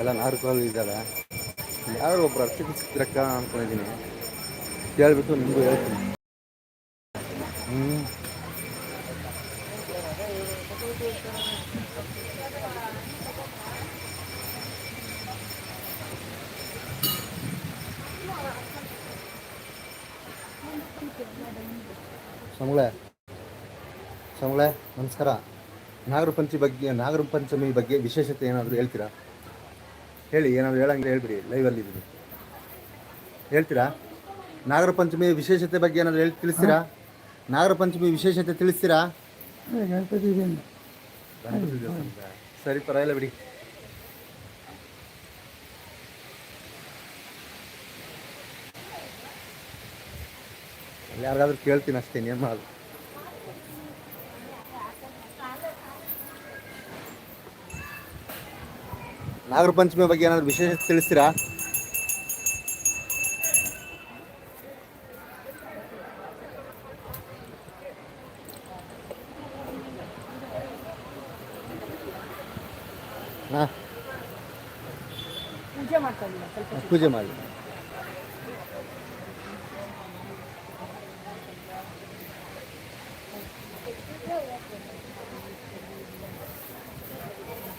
ಎಲ್ಲ ನಾರ್ಕೋಲ್ ಇದ್ದಾರೆ ಯಾರು ಒಬ್ಬರು ಅರ್ಚಕ ಸಿಕ್ಕಿರಕ್ಕ ಅಂದ್ಕೊಂಡಿದ್ದೀನಿ ಕೇಳಿಬಿಟ್ಟು ನಿಮಗೂ ಹೇಳ್ತೀನಿ. ಹ್ಞೂ ಸಂಬಳೆ ಸಂಬಳೆ, ನಮಸ್ಕಾರ. ನಾಗರ ಪಂಚಮಿ ಬಗ್ಗೆ ನಾಗರ ಪಂಚಮಿ ಬಗ್ಗೆ ವಿಶೇಷತೆ ಏನಾದರೂ ಹೇಳ್ತೀರಾ? ಹೇಳಿ ಏನಾದರೂ ಹೇಳಂಗಿಲ್ಲ ಹೇಳ್ಬಿಡಿ ಲೈವಲ್ಲಿ ಇದ್ದೀನಿ ಹೇಳ್ತೀರಾ? ನಾಗರ ಪಂಚಮಿ ವಿಶೇಷತೆ ಬಗ್ಗೆ ಏನಾದರೂ ಹೇಳಿ ತಿಳಿಸ್ತೀರಾ? ನಾಗರ ಪಂಚಮಿ ವಿಶೇಷತೆ ತಿಳಿಸ್ತೀರಾ? ಗಣಪತಿ ಸರಿ ಪರವಾಗಿಲ್ಲ ಬಿಡಿ. ಯಾರಿಗಾದ್ರೂ ಕೇಳ್ತೀನಿ ಅಷ್ಟೇ ಏನು ಮಾಡೋದು ನಾಗರ ಪಂಚಮಿ ಬಗ್ಗೆ ಏನಾದ್ರು ವಿಶೇಷ ತಿಳಿಸ್ತೀರಾ? ಪೂಜೆ ಮಾಡಿ.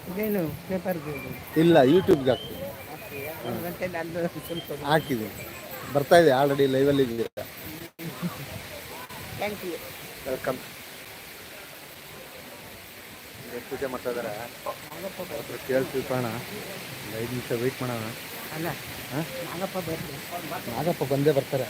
ಇದೇನು ಪೇಪರ್ಗೆ ಇಲ್ಲ ಯೂಟ್ಯೂಬ್ಗೆ ಹಾಕ್ತೀನಿ. ಒಂದು ಗಂಟೆ ನಂದು ಸ್ವಲ್ಪ ಹಾಕಿದೆ. ಬರ್ತಾ ಇದೆ ಆಲ್ರೆಡಿ ಲೈವಲ್ಲಿ ಇದ್ದೀರಾ ಥ್ಯಾಂಕ್ ಯು ವೆಲ್ಕಮ್ ಪೂಜೆ ಮಾಡ್ತಾ ಇದಾರೆ? ಕೇಳ್ತೀವಿ ಕೇಳಿ ತಿಳ್ಕೊಳ್ಳೋಣ ಒಂದು ಐದು ನಿಮಿಷ ವೆಯ್ಟ್ ಮಾಡೋಣ. ಅಲ್ಲ ನಾಗಪ್ಪ ಬರಲಿ ನಾಗಪ್ಪ ಬಂದೇ ಬರ್ತಾರೆ.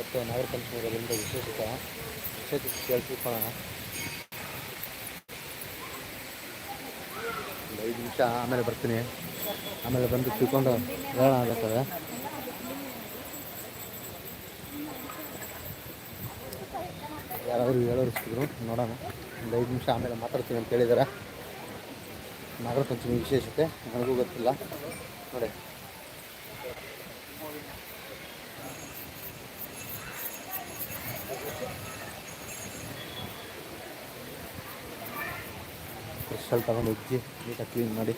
ಇವತ್ತು ನಾಗರ ಪಂಚಮಿ ವಿಶೇಷ ವಿಶೇಷತೆ ವಿಶೇಷತೆ ಕೇಳಿ ತಿಳ್ಕೊಳ್ಳೋಣ ಒಂದು ಐದು ನಿಮಿಷ ಆಮೇಲೆ ಬರ್ತೀನಿ. ಆಮೇಲೆ ಬಂದು ತಿಳ್ಕೊಂಡು ಹೇಳೋಣ ಆಗತ್ತದೆ ಯಾರಾದರೂ ಹೇಳೋರು ಸಿಕ್ಕಿದ್ರು, ನೋಡೋಣ. ಒಂದು ಐದು ನಿಮಿಷ ಆಮೇಲೆ ಮಾತಾಡ್ತೀನಿ ಅಂತ ಹೇಳಿದ್ದಾರೆ ನಾಗರ ಪಂಚಮಿ ವಿಶೇಷತೆ, ನನಗೂ ಗೊತ್ತಿಲ್ಲ. ನೋಡಿ. ಫ್ರೆಶಲ್ಲಿ ತಗೊಂಡು ಉಜ್ಜಿ ನೀಟಾಗಿ ಕ್ಲೀನ್ ಮಾಡಿ.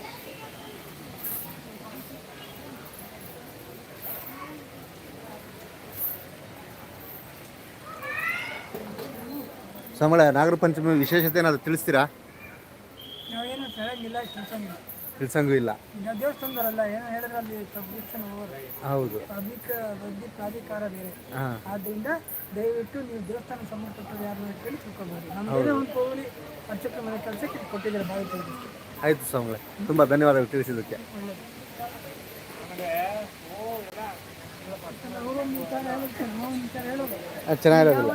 ಸಮಳ ನಾಗರ ಪಂಚಮಿ ವಿಶೇಷತೆ ಏನಾದ್ರು ತಿಳಿಸ್ತೀರಾ? ನಾವೇನು ತಿಳ್ಸಂಗಿಲ್ಲ. ತಿಳ್ಸಂಗೂ ಇಲ್ಲ. ದೇವಸ್ಥಾನದವರಲ್ಲ ಏನು ಹೇಳಿದ್ರೆ ಅಲ್ಲಿ ಹೌದು. ಪಬ್ಲಿಕ್ ಬಗ್ಗೆ ಪ್ರಾಧಿಕಾರ ಬೇರೆ. ಆದ್ದರಿಂದ ದಯವಿಟ್ಟು ನೀವು ದೇವಸ್ಥಾನ ಸಂಬಂಧಪಟ್ಟರು ಯಾರು ಅಂತೇಳಿ ತಿಳ್ಕೊಬೋದು ನಮ್ಮದೇ ಒಂದು ಕೋವಿಲಿ ಅರ್ಚಕ ಮನೆ ಕೆಲಸಕ್ಕೆ ಕೊಟ್ಟಿದ್ದಾರೆ ಬಾವಿ ಆಯ್ತು ಸ್ವಾಮಿಗಳೇ ತುಂಬ ಧನ್ಯವಾದಗಳು ತಿಳಿಸಿದ್ದಕ್ಕೆ. ಚೆನ್ನಾಗಿರೋದಿಲ್ಲ.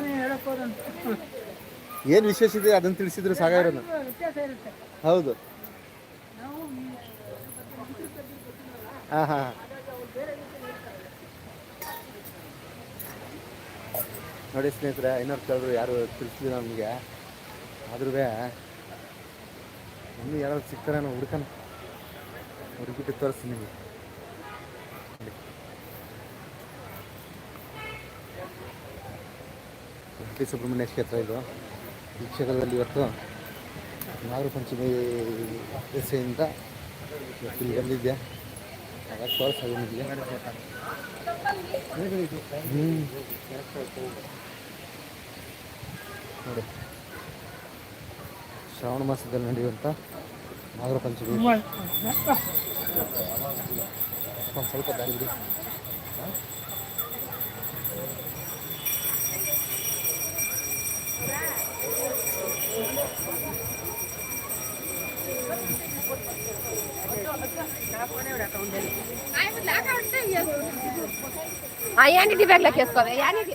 ಏನು ವಿಶೇಷ ಇದೆ? ಅದನ್ನು ತಿಳಿಸಿದ್ರೆ ಸಾಕಾಗಿರೋದು. ಹೌದು. ಹಾಂ ಹಾಂ ನೋಡಿ ಸ್ನೇಹಿತರೆ ಐನೂರು ಕೇಳಿದ್ರು ಯಾರು ತಿಳಿಸ್ಲಿಲ್ಲ ನಮಗೆ. ಆದ್ರೂ ಇನ್ನೂ ಯಾರು ಸಿಗ್ತಾರೆ ನಾವು ಹುಡ್ಕನ. ಹುಡುಕಿಟ್ಟು ತೋರಿಸ್ತೀನಿ ನಿಮಗೆ. ಶ್ರೀ ಸುಬ್ರಹ್ಮಣ್ಯ ಕ್ಷೇತ್ರ ಇದು. ಈ ಕ್ಷೇತ್ರದಲ್ಲಿ ಇವತ್ತು ನಾಗರ ಪಂಚಮಿ ದಸೆಯಿಂದ ಇಲ್ಲಿ ಬಂದಿದ್ದೆ. ಹಾಗಾಗಿ ತೋರಿಸೋದು ನಿಮಗೆ? ಹ್ಞೂ ನೋಡಿ ಶ್ರಾವಣ ಮಾಸದಲ್ಲಿ ನಡೆಯುವಂಥ ನಾಗರ ಪಂಚಮಿ ಒಂದು ಸ್ವಲ್ಪ ದಾರಿ ಬಿಡಿ యానిటి బ్యాగ్లోకి వేసుకోవే యానిటి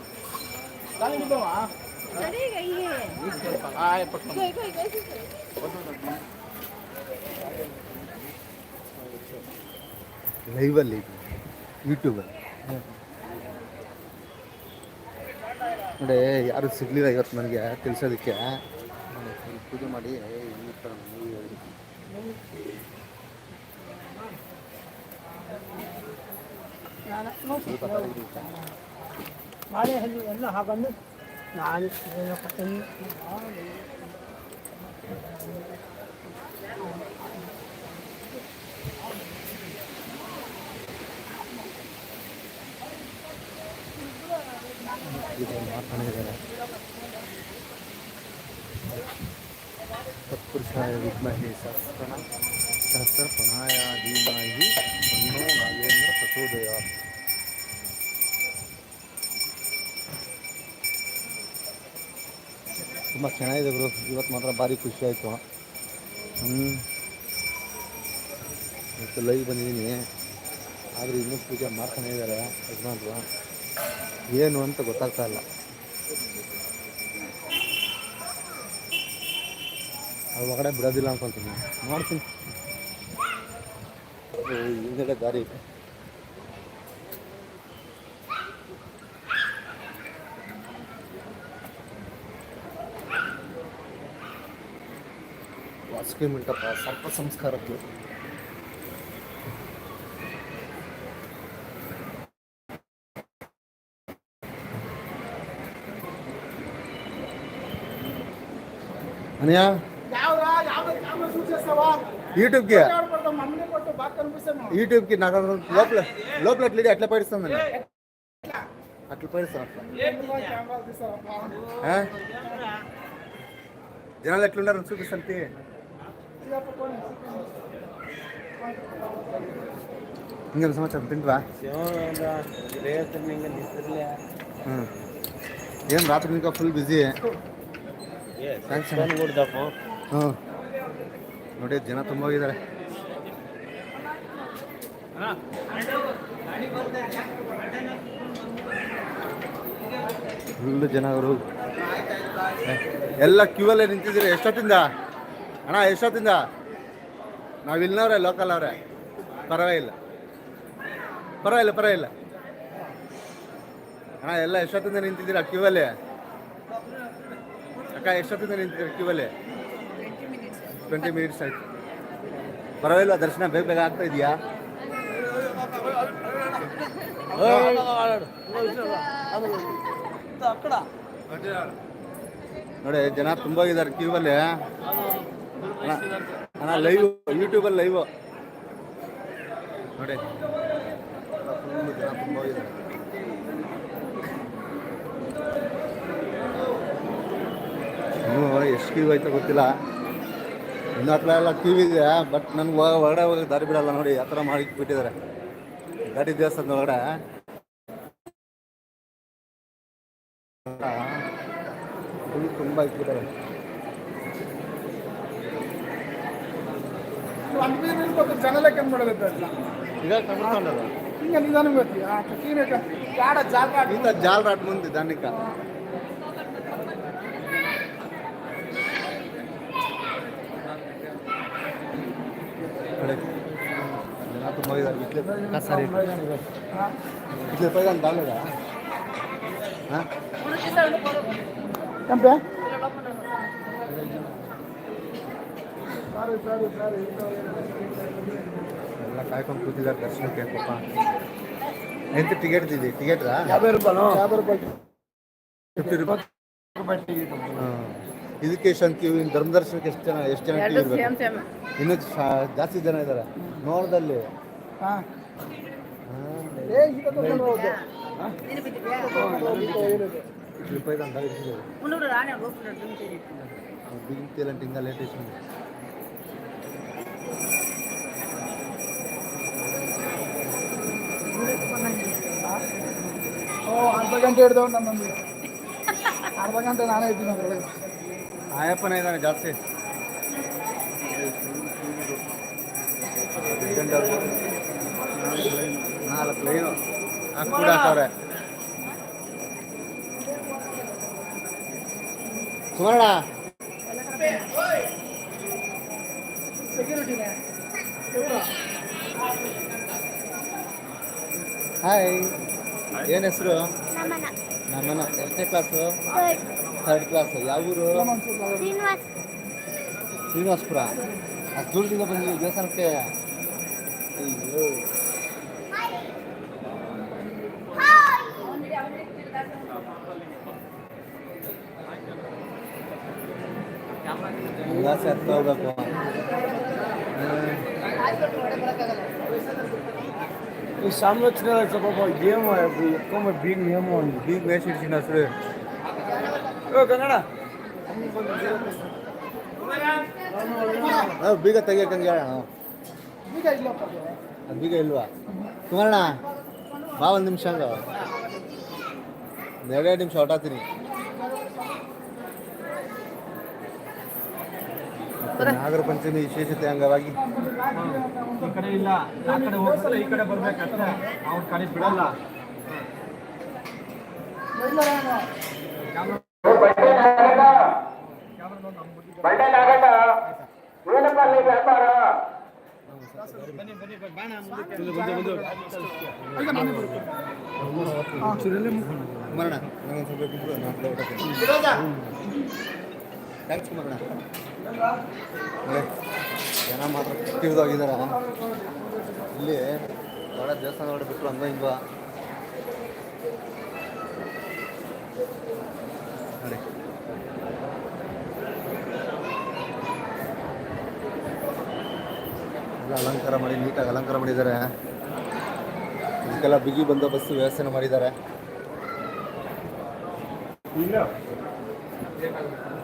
ಲೈವಲ್ಲಿ ಯೂಟ್ಯೂಬಲ್ಲಿ ನೋಡಿ ಯಾರು ಸಿಗಲಿಲ್ಲ ಇವತ್ತು ನನಗೆ ತಿಳಿಸೋದಕ್ಕೆ ನಾನು ಸ್ವಲ್ಪ ಪೂಜೆ ಮಾಡಿ ಈ ಥರ ಮೂವಿ ಹೇಳಿದ್ದೆ ಬಾಳೆಹಣ್ಣು ಎಲ್ಲ ಹಾಕೊಂಡು ನಾನು ಏನಪ್ಪ ತಿನ್ನು. ಇದು ಮಾತನಾಡಿದ್ದಾರೆ ತತ್ಪುರುಷಾಯ ವಿದ್ಮಹೆ ಸಹಸ್ರಣ ಸಹಸ್ರ ಪ್ರಣಾಯ ಧೀಮಹಿ ತನ್ನೋ ನಾಗೇಂದ್ರ ಪ್ರಚೋದಯ ತುಂಬ ಚೆನ್ನಾಗಿದೆ ಬ್ರೋ ಇವತ್ತು ಮಾತ್ರ ಭಾರಿ ಖುಷಿ ಆಯಿತು. ಹ್ಞೂ ಮತ್ತು ಲೈವ್ ಬಂದಿದ್ದೀನಿ ಆದರೆ ಇನ್ನೂ ಪೂಜೆ ಮಾಡ್ತಾನೆ ಇದ್ದಾರೆ ಯಜಮಾನ್ರು. ಏನು ಅಂತ ಗೊತ್ತಾಗ್ತಾ ಇಲ್ಲ. ಅದು ಒಳಗಡೆ ಬಿಡೋದಿಲ್ಲ ಅನ್ಕೊಳ್ತೀನಿ ನೋಡ್ತೀನಿ. ಓ, ಹಿಂದ್ಗಡೆ ದಾರಿ ವಾಸುಕಿ ಮಂಟಪ ಸರ್ಪ ಸಂಸ್ಕಾರಕ್ಕೆ ಅನಿಯ యూట్యూబ్కి యూట్యూబ్కి నాకు లోపల లోపల అట్లా అట్లా పడిస్తుందండి అట్లా పడిస్తాను అట్లా ఆ? జనాలు ఎట్లున్నారు చూపిస్తాను ಹಿಂಗೆಲ್ಲ ಸಮಾಚಾರ, ತಿಂದ್ವಾ? ಹ್ಮ್. ಏನು ರಾತ್ರಿ ನಿಂಗೆ ಫುಲ್ ಬ್ಯುಸಿ ಹ್ಞೂ ನೋಡಿ, ಜನ ತುಂಬ ಹೋಗಿದ್ದಾರೆ ಫುಲ್ಲು ಜನ ಅವರು. ಎಲ್ಲ ಕ್ಯೂ ಅಲ್ಲೇ ನಿಂತಿದ್ದೀರಿ. ಎಷ್ಟೊತ್ತಿಂದ? ಅಣ್ಣ, ಎಷ್ಟೊತ್ತಿಂದ? ನಾವು ಇಲ್ಲಿನವ್ರೆ ಲೋಕಲ್ ಅವರೇ ಪರವಾಗಿಲ್ಲ ಪರವಾಗಿಲ್ಲ ಪರವಾಗಿಲ್ಲ ಅಣ್ಣ, ಎಲ್ಲ ಎಷ್ಟೊತ್ತಿಂದ ನಿಂತಿದ್ದೀರಾ ಕ್ಯೂ ಅಲ್ಲಿ? ಅಕ್ಕ, ಎಷ್ಟೊತ್ತಿಂದ ನಿಂತಿದ್ದೀರಾ ಕ್ಯೂ ಅಲ್ಲಿ? ಟ್ವೆಂಟಿ ಮಿನಿಟ್ಸ್ ಆಯ್ತು. ಪರವಾಗಿಲ್ಲ ದರ್ಶನ ಬೇಗ ಬೇಗ ಆಗ್ತಾ ಇದೆಯಾ? ನೋಡಿ, ಜನ ತುಂಬ ಇದ್ದಾರೆ ಕ್ಯೂ ಅಲ್ಲಿ ಅಣ್ಣ ಲೈವ್ ಯೂಟ್ಯೂಬಲ್ಲಿ ಲೈವ್ ನೋಡಿ. ಎಷ್ಟು ಕ್ಯೂ ಆಯ್ತಾ ಗೊತ್ತಿಲ್ಲ. ಇನ್ನು ಹತ್ರ ಎಲ್ಲ ಕ್ಯೂ ಇದೆ ಬಟ್ ನನ್ಗೆ ಹೊರಗಡೆ ಹೋಗಿ ದಾರಿ ಬಿಡಲ್ಲ ನೋಡಿ, ಆ ಥರ ಮಾಡಿ ಬಿಟ್ಟಿದ್ದಾರೆ. ಗಾಡಿ ದೇವಸ್ಥಾನದ ಒಳಗಡೆ. ತುಂಬ ಇಟ್ಬಿಟ್ಟಾರೆ అందుకే కొంచెం జనాలే కనబడలేదు అట్లా ఇంకా నిదానం పెట్టి అట్లా సీనియర్ ఆడ జాలరాట్ ఇంత జాలరాట్ ముందు దానికి సరే ఇట్లా పోయి దాని దానిలేదా ಎಲ್ಲ ಕಾಯ್ಕೊಂಡು ಕೂತಿದ್ದಾರೆ ದರ್ಶನಕ್ಕೆ ಪಾಪ ಎಂತ ಟಿಕೆಟ್ ಇದೆ ಟಿಕೆಟ್ರಾ ಯಾಭೈ ರೂಪಾಯಿ ಯಾಭೈ ರೂಪಾಯಿ ಫಿಫ್ಟಿ ರೂಪಾಯಿ ಇದಕ್ಕೆ ಕ್ಯೂ ಧರ್ಮ ಧರ್ಮದರ್ಶನಕ್ಕೆ ಎಷ್ಟು ಜನ ಎಷ್ಟು ಜನ ಕ್ಯೂ ಇರಬೇಕು? ಇನ್ನೂ ಜಾಸ್ತಿ ಜನ ಇದ್ದಾರೆ ನೋಡದಲ್ಲಿ. ರೂಪಾಯಿ ಅಂತ ಬಿಗಿಂತೇಲಂటే అర్ధ గంట ఎడదాం నన్ను అర్ధ గంట నానే ఎత్తున్నాను ఆయప్పనే దాన్ని జాస్తి. ನಾಲ್ಕು ಲೈನು ಕೂಡ ಹಾಕವ್ರೆ ಸುವರ್ಣ ಹಾಯ್ ಏನು ಹೆಸರು ನಮ್ಮನ ಎಷ್ಟನೇ ಕ್ಲಾಸು ಥರ್ಡ್ ಕ್ಲಾಸ್ ಯಾವ ಊರು ಶ್ರೀನಿವಾಸಪುರ ಅಷ್ಟು ದೂರದಿಂದ ಬಂದಿದ್ದೀವಿ ದೇವಸ್ಥಾನಕ್ಕೆ ಅಯ್ಯೋ ಉಲ್ಲಾಸ ಹತ್ತ ಹೋಗ್ಬೇಕು ಈ ಸಂರಚನೆ ಸ್ವಲ್ಪ ಗೇಮ್ ಎಕ್ಕೊಂಬ ಬೀಗ್ ಒಂದು ಬೀಗ್ ವೇಷ ಇಡ್ಸಿನ ಹೆಸರು ಓ ಕನ್ನಡ ಬೀಗ. ಅದು ಬೀಗ ಇಲ್ವಾ? ಕುಮಾರಣ್ಣ, ಬಾ ಒಂದು ನಿಮಿಷ ಹಂಗ. ಎರಡೆರಡು ನಿಮಿಷ ಹೊಟಾತೀನಿ ನಾಗರ ಪಂಚಮಿ ವಿಶೇಷತೆ ಅಂಗವಾಗಿ ಈ ಕಡೆ ಇಲ್ಲ ಆ ಕಡೆ ಹೋಗ್ಸಲ್ಲ ಈ ಕಡೆ ಬರ್ಬೇಕಷ್ಟೇ ಅವ್ರ ಕಡೆ ಬಿಡಲ್ಲ ನನಗೊಂದು ಸ್ವಲ್ಪ ಕಡೆ ಹೊರಟೋಗ್ತೀನಿ ಥ್ಯಾಂಕ್ಸ್ ಜನ ಮಾತ್ರ ಕಟ್ಟಿದಾಗಿದ್ದಾರೆ ಇಲ್ಲಿ ದೊಡ್ಡ ದೇವಸ್ಥಾನ ಬಿಟ್ಟರು ಹಂಗ ಹಿಂಗ. ಎಲ್ಲ ಅಲಂಕಾರ ಮಾಡಿ, ನೀಟಾಗಿ ಅಲಂಕಾರ ಮಾಡಿದ್ದಾರೆ. ಇದಕ್ಕೆಲ್ಲ ಬಿಗಿ ಬಂದೋಬಸ್ತು ವ್ಯವಸ್ಥೆ ಮಾಡಿದ್ದಾರೆ.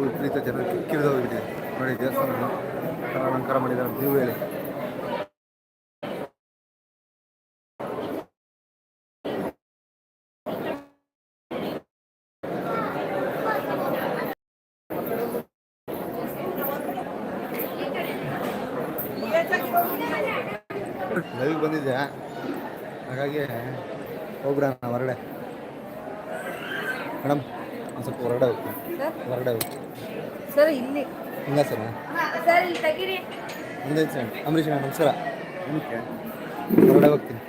ವಿಪರೀತ ಜನ ಕಿರಿದೋಗಿದೆ ನೋಡಿ ದೇವಸ್ಥಾನ ಅಲಂಕಾರ ಮಾಡಿದ್ದಾರೆ ನೀವು ಹೇಳಿ ಲೈವ್ ಬಂದಿದ್ದೆ. ಹಾಗಾಗಿ ಹೋಗ್ಬಿಡೋಣ ಹೊರಗಡೆ. ಮೇಡಮ್ ಒಂದು ಸ್ವಲ್ಪ ಹೊರಗಡೆ ಹೋಗ್ತೀನಿ. ಹೊರಗಡೆ ಹೋಗ್ತೀನಿ. ಸರ್ ಇಲ್ಲಿ. ಹಿಂಗ ಸರ್ ಸರ್ ಇಲ್ಲಿ ತೆಗೀರಿ. ಒಂದೇ ಸರ್ ಅಂಬರೀಷ್ ಅಣ್ಣ ನಮಸ್ಕಾರ. ಹೊರಗಡೆ ಹೋಗ್ತೀನಿ.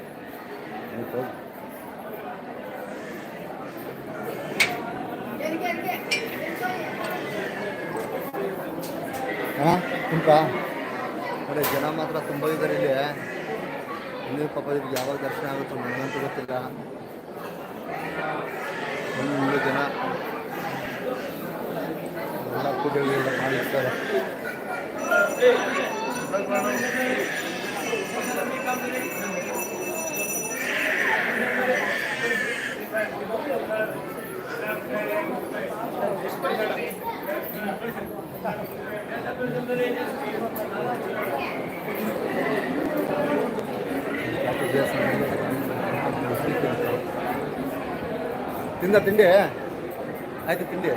ಹಾಂ ಉಂಟಾ ಅದೇ ಜನ ಮಾತ್ರ ತುಂಬ ಇದ್ದಾರೆ ಇಲ್ಲಿ. ಇಲ್ಲಿ ಪಾಪ ಇವ್ರಿಗೆ ಯಾವಾಗ ದರ್ಶನ ಆಗುತ್ತೋ ನನಗಂತೂ ಗೊತ್ತಿಲ್ಲ ಒಂದು ಜನ ಎಲ್ಲ ಪೂಜೆಗಳೆಲ್ಲ ಮಾಡಿರ್ತಾರೆ ಯಾಕೆ ದೇವಸ್ಥಾನ ತಿಂದ ತಿಂಡಿ? ಆಯ್ತು, ತಿಂಡಿ.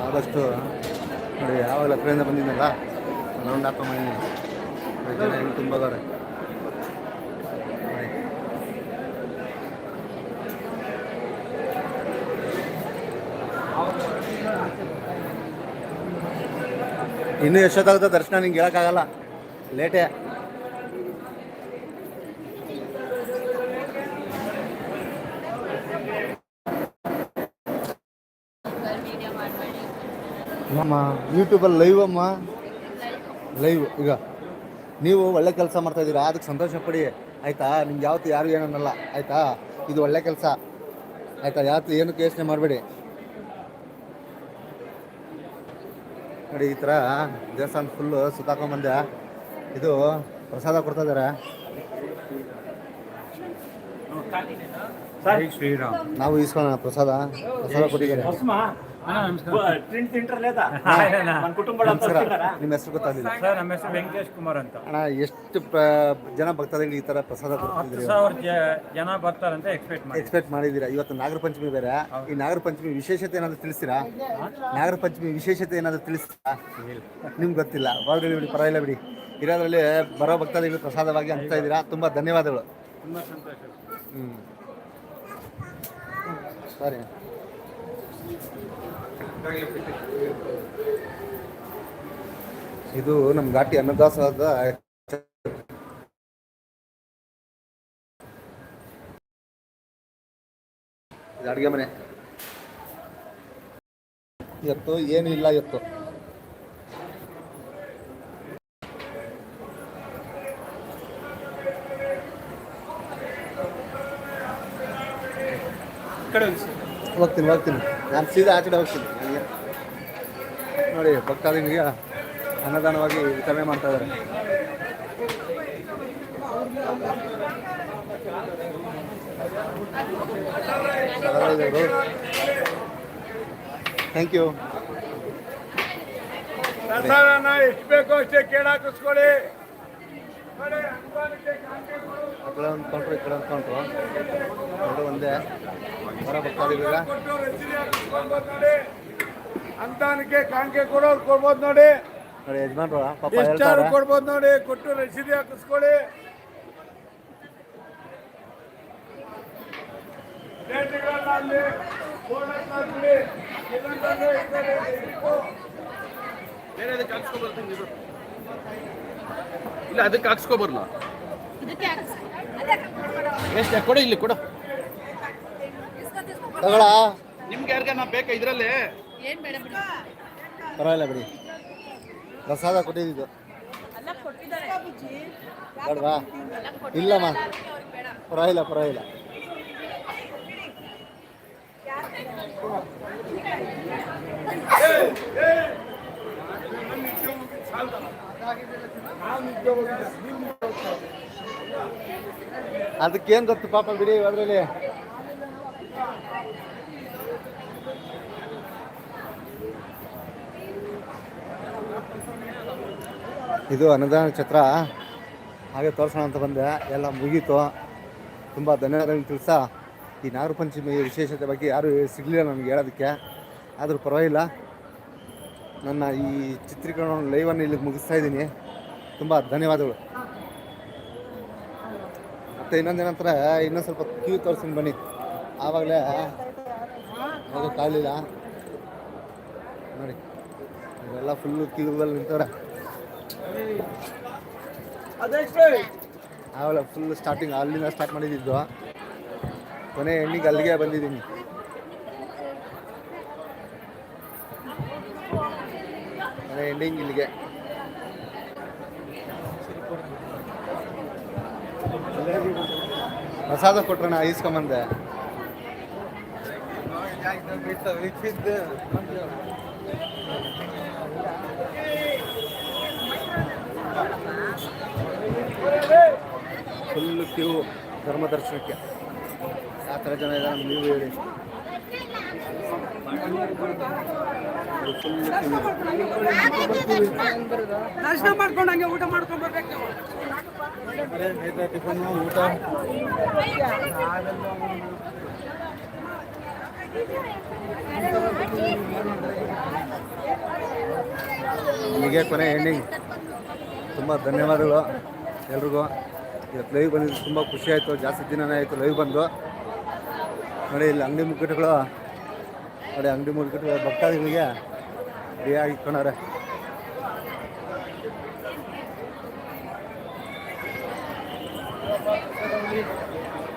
ಆದಷ್ಟು ನೋಡಿ ಯಾವಾಗ ಹತ್ರದಿಂದ ಬಂದಿದ್ದಲ್ಲ ರೌಂಡ್ ಹಾಕೊಂಡ್ ಬಂದಿದ್ದೀನಿ ಜನ ಹೆಂಗೆ ತುಂಬ ಇನ್ನೂ ಎಷ್ಟೊತ್ತಾಗುತ್ತೆ? ದರ್ಶನ ನಿಂಗೆ ಹೇಳೋಕ್ಕಾಗಲ್ಲ. ಲೇಟೇ. ಅಮ್ಮ ಯೂಟ್ಯೂಬಲ್ಲಿ ಲೈವ್ ಅಮ್ಮ. ಲೈವ್ ಈಗ. ನೀವು ಒಳ್ಳೆ ಕೆಲಸ ಮಾಡ್ತಾ ಇದ್ದೀರಾ? ಅದಕ್ಕೆ ಸಂತೋಷ ಪಡಿ. ಆಯಿತಾ? ನಿಮ್ಗೆ ಯಾವತ್ತು ಯಾರು ಏನನ್ನಲ್ಲ. ಆಯಿತಾ? ಇದು ಒಳ್ಳೆ ಕೆಲಸ. ಆಯಿತಾ? ಯಾವತ್ತು ಏನಕ್ಕೆ ಯೋಚನೆ ಮಾಡಬೇಡಿ. ನೋಡಿ ಈ ಥರ ದೇವಸ್ಥಾನ ಫುಲ್ಲು ಸುತ್ತಾಕೊಂಬಂದೆ ಇದು ಪ್ರಸಾದ ಕೊಡ್ತಾ ಇದ್ದಾರೆ ನಾವು ಇಸ್ಕೊಳ್ಳೋಣ ಪ್ರಸಾದ. ಪ್ರಸಾದ ಕೊಟ್ಟಿದ್ದಾರೆ. ನಿಮ್ಮ ಹೆಸರು ಸರ್ ನಮ್ಮ ಹೆಸರು ಕುಮಾರ್ ಎಷ್ಟು ಜನ ಭಕ್ತಾದಿಗಳು ಈ ತರ ಪ್ರಸಾದ ಜನ ಎಕ್ಸ್ಪೆಕ್ಟ್ ಮಾಡಿದೀರಾ ಎಕ್ಸ್ಪೆಕ್ಟ್ ಮಾಡಿದೀರಾ ಇವತ್ತು ನಾಗರ ಪಂಚಮಿ ಬೇರೆ ಈ ನಾಗರ ಪಂಚಮಿ ವಿಶೇಷತೆ ಏನಾದ್ರು ತಿಳಿಸ್ತೀರಾ? ನಾಗರ ಪಂಚಮಿ ವಿಶೇಷತೆ ಏನಾದ್ರು ತಿಳಿಸ್ತೀರಾ? ನಿಮ್ಗೆ ಗೊತ್ತಿಲ್ಲ. ಹೊರಗಡೆ ಬಿಡಿ ಪರವಾಗಿಲ್ಲ ಬಿಡಿ. ಇರೋದ್ರಲ್ಲಿ ಬರೋ ಭಕ್ತಾದಿಗಳು ಪ್ರಸಾದವಾಗಿ ಅಂತ ಇದ್ದೀರಾ? ತುಂಬಾ ಧನ್ಯವಾದಗಳು. ತುಂಬಾ ಸಂತೋಷ. ಹ್ಞೂ ಸರಿ. ಇದು ನಮ್ಮ ಘಾಟಿ ಅನ್ನದಾಸದ ಇದು ಅಡುಗೆ ಮನೆ. ಇವತ್ತು ಏನು ಇಲ್ಲ ಎತ್ತು. ಹೋಗ್ತೀನಿ ಹೋಗ್ತೀನಿ. ನಾನು ಸೀದಾ ಆ ಕಡೆ ಹೋಗ್ತೀನಿ. ನೋಡಿ ಭಕ್ತಾದಿಗಳಿಗೆ ಅನ್ನದಾನವಾಗಿ ವಿತರಣೆ ಮಾಡ್ತಾ ಇದ್ದಾರೆ. ಥ್ಯಾಂಕ್ ಯು ಪ್ರಸಾದನ ಎಷ್ಟು ಬೇಕೋ ಅಷ್ಟೇ ಕೇಳಾಕಿಸ್ಕೊಳ್ಳಿ ಅಂದ್ಕೊಂಡ್ರು ಒಂದು ಕೌಂಟ್ರು ಈ ಕಡೆ ಒಂದು ಕೌಂಟ್ರು ಎರಡು ಒಂದೇ. ಹೊರ ಭಕ್ತಾದಿಗಳಿಗೆ ಕೊಟ್ಟು ರಸೀದಿ ಹಾಕಿಸ್ಕೊಳ್ಬೋದು ನೋಡಿ ಅಂತಾನಕ್ಕೆ ಕಾಣಿಕೆ ಕೊಡೋರು ಕೊಡ್ಬೋದು ನೋಡಿ. ನೋಡಿ ಯಜಮಾನ್ರು ಪಾಪ ಎಷ್ಟಾರು ಹೇಳ್ತಾರೆ. ಕೊಡ್ಬೋದು ನೋಡಿ ಕೊಟ್ಟು ರಸೀದಿ ಹಾಕಿಸ್ಕೊಳ್ಳಿ. ರೇಟ್ಗಳನ್ನ ಅಲ್ಲಿ ಬೋರ್ಡ್ ಹಾಕ್ಬಿಡಿ. ಇಲ್ಲಂತಂದ್ರೆ ಈ ಕಡೆ ಇಟ್ಕೊ. ಇಲ್ಲ ಅದಕ್ಕೆ ಹಾಕ್ಸ್ಕೊಬರ್ಲ ಎಷ್ಟು ಕೊಡು ಇಲ್ಲಿ ಕೊಡು. ತಗೊಳ ನಿಮ್ಗೆ ಯಾರಿಗಾನ ಬೇಕಾ ಇದ್ರಲ್ಲಿ? ಏನ್ ಬೇಡ ಬಿಡಿ. ಪರವಾಗಿಲ್ಲ ಬಿಡಿ. ಪ್ರಸಾದ ಕೊಟ್ಟಿದ್ದು. ಬೇಡವಾ ಇಲ್ಲಮ್ಮ. ಪರವಾಗಿಲ್ಲ ಪರವಾಗಿಲ್ಲ. ಅದಕ್ಕೇನು ಗೊತ್ತು ಪಾಪ ಬಿಡಿ ಅದರಲ್ಲಿ. ಇದು ಅನ್ನದಾನ ಛತ್ರ ಹಾಗೆ ತೋರಿಸೋಣ ಅಂತ ಬಂದೆ. ಎಲ್ಲ ಮುಗೀತು. ತುಂಬ ಧನ್ಯವಾದಗಳು ತಿಳಿಸ ಈ ನಾಗರ ಪಂಚಮಿ ವಿಶೇಷತೆ ಬಗ್ಗೆ ಯಾರು ಸಿಗಲಿಲ್ಲ ನನಗೆ ಹೇಳೋದಕ್ಕೆ. ಆದರೂ ಪರವಾಗಿಲ್ಲ. ನನ್ನ ಈ ಚಿತ್ರೀಕರಣ ಲೈವನ್ನು ಇಲ್ಲಿಗೆ ಮುಗಿಸ್ತಾ ಇದ್ದೀನಿ. ತುಂಬ ಧನ್ಯವಾದಗಳು. ಮತ್ತು ಇನ್ನೊಂದೇನಂತರ ಇನ್ನೊಂದು ಸ್ವಲ್ಪ ಕ್ಯೂ ತೋರಿಸ್ತೀನಿ ಬನ್ನಿ. ಆವಾಗಲೇ ಹೋಗೋಕ್ಕಾಗಲಿಲ್ಲ ನೋಡಿ ಇವೆಲ್ಲ ಫುಲ್ಲು ಕ್ಯೂದಲ್ಲಿ ನಿಂತವ್ರೆ. ಆವಾಗ ಫುಲ್ ಸ್ಟಾರ್ಟಿಂಗ್ ಅಲ್ಲಿಂದ ಸ್ಟಾರ್ಟ್ ಮಾಡಿದ್ದು. ಕೊನೆ ಹೆಣ್ಣಿಗೆ ಅಲ್ಲಿಗೆ ಬಂದಿದ್ದೀನಿ. ಕೊನೆ ಎಂಡಿಂಗ್ ಇಲ್ಲಿಗೆ. ಪ್ರಸಾದ ಕೊಟ್ರಣ ಈಸ್ಕೊಂಬಂದೆ ಫುಲ್ ಧರ್ಮದರ್ಶನಕ್ಕೆ ಧರ್ಮ ದರ್ಶನಕ್ಕೆ ಯಾವ ಥರ ಜನ ಇದ್ದಾರೆ ನೀವು ಹೇಳಿ. ದರ್ಶನ ಮಾಡ್ಕೊಂಡು ಹಂಗೆ ಊಟ ಮಾಡ್ಕೊಂಡು ಬರ್ಬೇಕು ಊಟ ಹೀಗೆ ಕೊನೆ ಎಂಡಿಂಗ್ ತುಂಬ ಧನ್ಯವಾದಗಳು ಎಲ್ರಿಗೂ. ಇವತ್ತು ಲೈವ್ ಬಂದಿದ್ದು ತುಂಬ ಖುಷಿ ಆಯಿತು. ಜಾಸ್ತಿ ದಿನನೇ ಆಯಿತು ಲೈವ್ ಬಂದು. ನೋಡಿ, ಇಲ್ಲಿ ಅಂಗಡಿ ಮುಗ್ಗಟ್ಟುಗಳು. ನೋಡಿ, ಅಂಗಡಿ ಮುಗ್ಗಟ್ಟುಗಳು. ಭಕ್ತಾದಿಗಳಿಗೆ ಫ್ರೀಯಾಗಿ ಇಟ್ಕೊಂಡವ್ರೆ.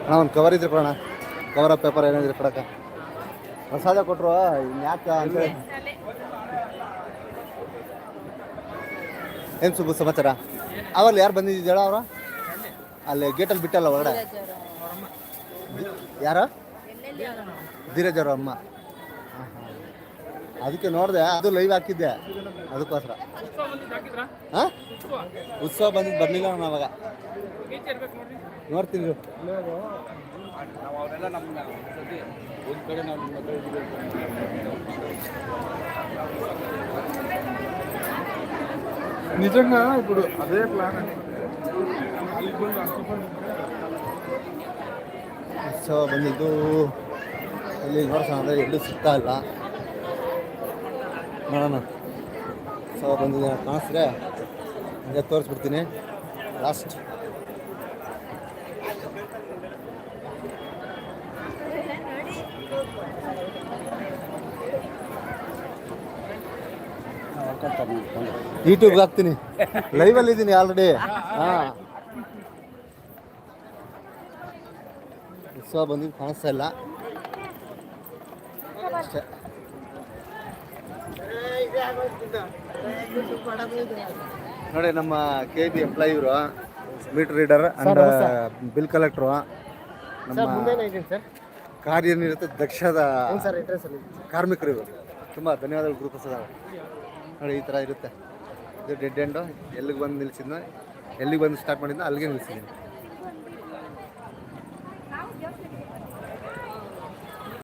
ಅಣ್ಣ, ಒಂದು ಕವರ್ ಇದ್ರೆ ಕೊಡೋಣ. ಕವರ್ ಪೇಪರ್ ಏನಿದ್ರೆ ಕೊಡಕ್ಕ? ಪ್ರಸಾದ ಕೊಟ್ಟರು ಇನ್ಯಾಕೆ ಅಂತ ಏನು ಸುಬ್ಬು ಸಮಾಚಾರ? ಅವಲ್ಲಿ ಯಾರು ಬಂದಿದ್ದೀರಾ ಅವರು? ಅಲ್ಲಿ ಗೇಟಲ್ಲಿ ಬಿಟ್ಟಲ್ಲ ಹೊರಗಡೆ ಯಾರು ಧೀರಜ್ ಅವ್ರ ಅಮ್ಮ ಹಾಂ ಹಾಂ ಅದಕ್ಕೆ ನೋಡಿದೆ ಅದು ಲೈವ್ ಹಾಕಿದ್ದೆ ಅದಕ್ಕೋಸ್ಕರ ಹಾಂ ಉತ್ಸವ ಬಂದಿದ್ದು ಬರಲಿಲ್ಲ ನಾನು ಅವಾಗ ನೋಡ್ತೀನಿ ಇರು. ನಾವು ಅವರೆಲ್ಲ ನಮ್ಮನ್ನ ಒಂದ್ಸತಿ ಒಂದು ಕಡೆ ನಾವು ನಿಮ್ಮ ಹತ್ರ ಇದ್ದೀವಿ నిజంగా ఇప్పుడు అదే ప్లాన్ ಉತ್ಸವ ಬಂದಿದ್ದು ಇಲ್ಲಿ ನೋಡ್ಸೋಣ ಅಂದರೆ ಎಲ್ಲೂ ಸಿಗ್ತಾ ಇಲ್ಲ. ನೋಡೋಣ. ಸೊ ಬಂದಿದೆ ಕಾಣಿಸ್ರೆ ಹಂಗೆ ತೋರಿಸ್ಬಿಡ್ತೀನಿ. ಲಾಸ್ಟ್ ಯೂಟ್ಯೂಬ್ಗೆ ಹಾಕ್ತೀನಿ. ಲೈವಲ್ಲಿ ಇದ್ದೀನಿ ಆಲ್ರೆಡಿ ಹಾಂ. ಉತ್ಸವ ಬಂದಿದ್ದು ಕಾಣಿಸ್ತಾ ಇಲ್ಲ. ಅಷ್ಟೇ. ನೋಡಿ ನಮ್ಮ ಕೆ ಬಿ ಎಂಪ್ಲಾಯ್ ಇವರು meter reader and bill collector ನಮ್ಮ ಕಾರ್ಯನಿರತ ದಕ್ಷದ ಕಾರ್ಮಿಕರು ಇವರು. ತುಂಬ ಧನ್ಯವಾದಗಳು ಗುರುಪ್ರಸಾದ ನೋಡಿ ಈ ಥರ ಇರುತ್ತೆ. ಇದು ಡೆಡ್ ಎಂಡು ಎಲ್ಲಿಗೆ ಬಂದು ನಿಲ್ಸಿದ್ನೋ ಎಲ್ಲಿಗೆ ಬಂದು ಸ್ಟಾರ್ಟ್ ಮಾಡಿದ್ನೋ ಅಲ್ಲಿಗೆ ನಿಲ್ಸಿದ್ದೀನಿ.